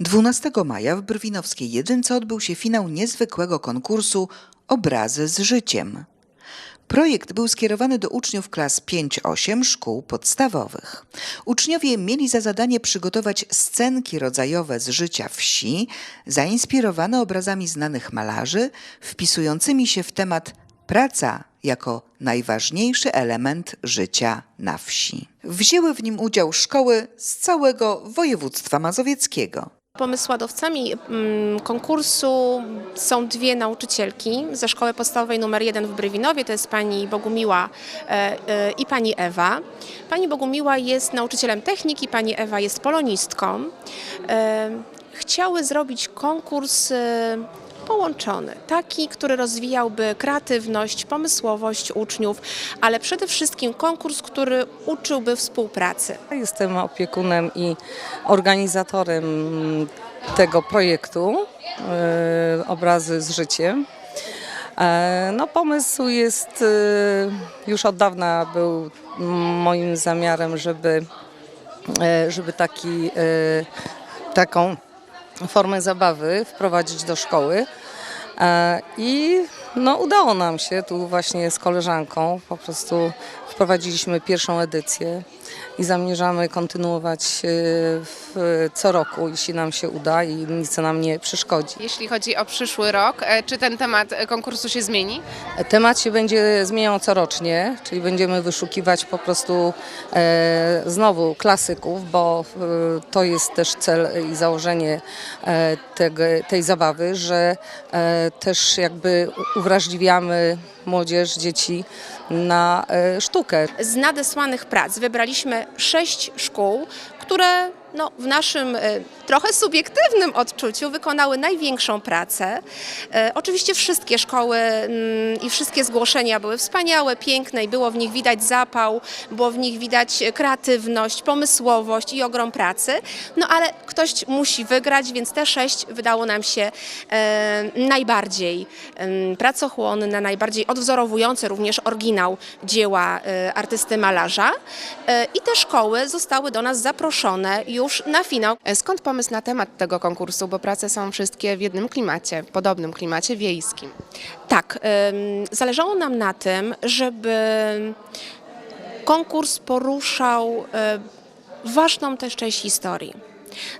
12 maja w Brwinowskiej Jedynce odbył się finał niezwykłego konkursu Obrazy z życiem. Projekt był skierowany do uczniów klas 5-8 szkół podstawowych. Uczniowie mieli za zadanie przygotować scenki rodzajowe z życia wsi, zainspirowane obrazami znanych malarzy, wpisującymi się w temat praca jako najważniejszy element życia na wsi. Wzięły w nim udział szkoły z całego województwa mazowieckiego. Pomysłodawcami mm, konkursu są dwie nauczycielki ze szkoły podstawowej nr 1 w Brywinowie, to jest pani Bogumiła e, e, i pani Ewa. Pani Bogumiła jest nauczycielem techniki, pani Ewa jest polonistką. E, Chciały zrobić konkurs połączony, taki, który rozwijałby kreatywność, pomysłowość uczniów, ale przede wszystkim konkurs, który uczyłby współpracy. Jestem opiekunem i organizatorem tego projektu e, Obrazy z życiem. E, No, pomysł jest e, już od dawna był moim zamiarem, żeby, żeby taki, taką formę zabawy wprowadzić do szkoły. E, I no, udało nam się tu właśnie z koleżanką. Po prostu wprowadziliśmy pierwszą edycję i zamierzamy kontynuować e, w, co roku, jeśli nam się uda i nic nam nie przeszkodzi. Jeśli chodzi o przyszły rok, e, czy ten temat konkursu się zmieni? Temat się będzie zmieniał corocznie, czyli będziemy wyszukiwać po prostu e, znowu klasyków, bo e, to jest też cel i założenie e, tego, tej zabawy, że e, też jakby uwrażliwiamy młodzież, dzieci na e, sztukę. Z nadesłanych prac wybraliśmy sześć szkół, które no, w naszym e, trochę subiektywnym odczuciu wykonały największą pracę. E, oczywiście wszystkie szkoły mm, i wszystkie zgłoszenia były wspaniałe, piękne i było w nich widać zapał, było w nich widać kreatywność, pomysłowość i ogrom pracy. No ale ktoś musi wygrać, więc te sześć wydało nam się e, najbardziej pracochłonne, najbardziej odwzorowujące również oryginał dzieła artysty malarza. I te szkoły zostały do nas zaproszone już na finał. E, Skąd pomysł na temat tego konkursu? Bo prace są wszystkie w jednym klimacie, podobnym klimacie wiejskim. Tak, zależało nam na tym, żeby konkurs poruszał e, ważną też część historii.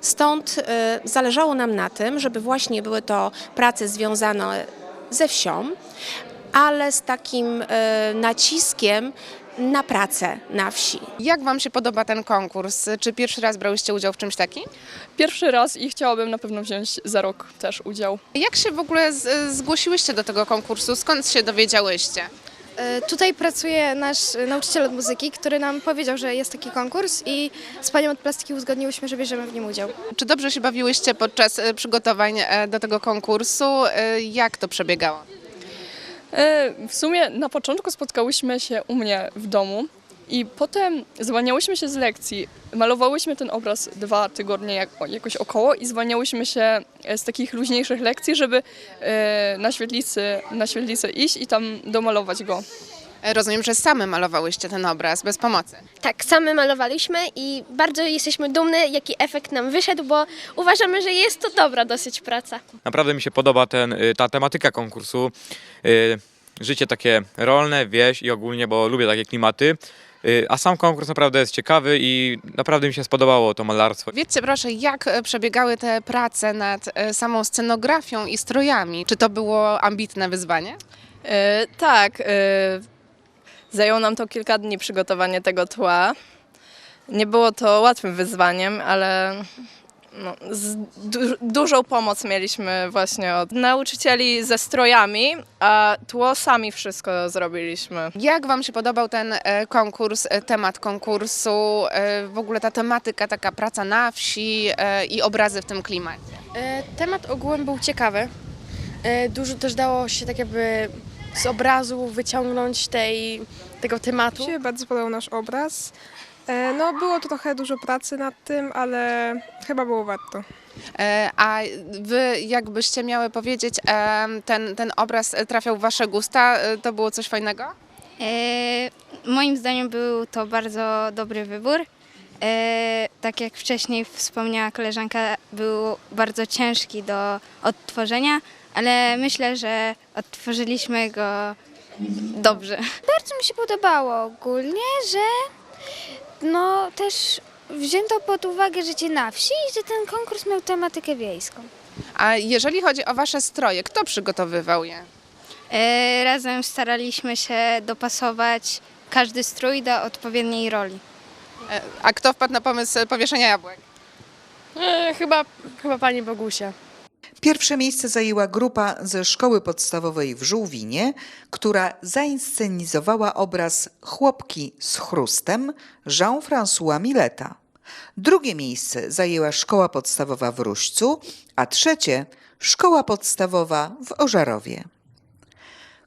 Stąd e, zależało nam na tym, żeby właśnie były to prace związane ze wsią, ale z takim naciskiem na pracę na wsi. Jak Wam się podoba ten konkurs? Czy pierwszy raz brałyście udział w czymś takim? Pierwszy raz i chciałabym na pewno wziąć za rok też udział. Jak się w ogóle z, zgłosiłyście do tego konkursu? Skąd się dowiedziałyście? E, Tutaj pracuje nasz nauczyciel od muzyki, który nam powiedział, że jest taki konkurs i z panią od plastiki uzgodniłyśmy, że bierzemy w nim udział. Czy dobrze się bawiłyście podczas e, przygotowań e, do tego konkursu? Jak to przebiegało? E, W sumie na początku spotkałyśmy się u mnie w domu i potem zwalniałyśmy się z lekcji. Malowałyśmy ten obraz dwa tygodnie jak, jakoś około i zwalniałyśmy się e, z takich luźniejszych lekcji, żeby e, na świetlicy, na iść i tam domalować go. Rozumiem, że same malowałyście ten obraz bez pomocy. Tak, same malowaliśmy i bardzo jesteśmy dumne, jaki efekt nam wyszedł, bo uważamy, że jest to dobra dosyć praca. Naprawdę mi się podoba ten, y, ta tematyka konkursu. Y, Życie takie rolne, wieś i ogólnie, bo lubię takie klimaty. Y, A sam konkurs naprawdę jest ciekawy i naprawdę mi się spodobało to malarstwo. Wiedzcie proszę, jak e, przebiegały te prace nad e, samą scenografią i strojami? Czy to było ambitne wyzwanie? E, tak, e, zajęło nam to kilka dni przygotowanie tego tła. Nie było to łatwym wyzwaniem, ale no, z du- dużą pomoc mieliśmy właśnie od nauczycieli ze strojami, a tło sami wszystko zrobiliśmy. Jak Wam się podobał ten e, konkurs, e, temat konkursu, e, w ogóle ta tematyka, taka praca na wsi e, i obrazy w tym klimacie? E, Temat ogółem był ciekawy. E, Dużo też dało się tak jakby z obrazu wyciągnąć tej, tego tematu. Mi się bardzo podobał nasz obraz. E, No, było to trochę dużo pracy nad tym, ale chyba było warto. E, A Wy, jakbyście miały powiedzieć, e, ten, ten obraz trafiał w Wasze gusta, to było coś fajnego? E, moim zdaniem był to bardzo dobry wybór. E, tak jak wcześniej wspomniała koleżanka, był bardzo ciężki do odtworzenia, ale myślę, że odtworzyliśmy go dobrze. Bardzo mi się podobało ogólnie, że no też wzięto pod uwagę życie na wsi i że ten konkurs miał tematykę wiejską. A jeżeli chodzi o Wasze stroje, kto przygotowywał je? E, razem staraliśmy się dopasować każdy strój do odpowiedniej roli. E, A kto wpadł na pomysł powieszenia jabłek? E, chyba, chyba pani Bogusia. Pierwsze miejsce zajęła grupa ze szkoły podstawowej w Żółwinie, która zainscenizowała obraz Chłopki z chrustem Jean-François Mileta. Drugie miejsce zajęła szkoła podstawowa w Ruścu, a trzecie szkoła podstawowa w Ożarowie.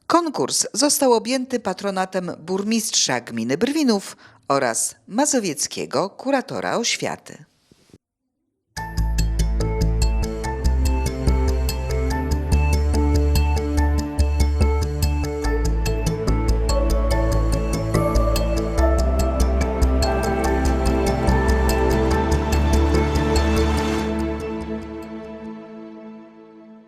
Konkurs został objęty patronatem burmistrza gminy Brwinów oraz mazowieckiego kuratora oświaty.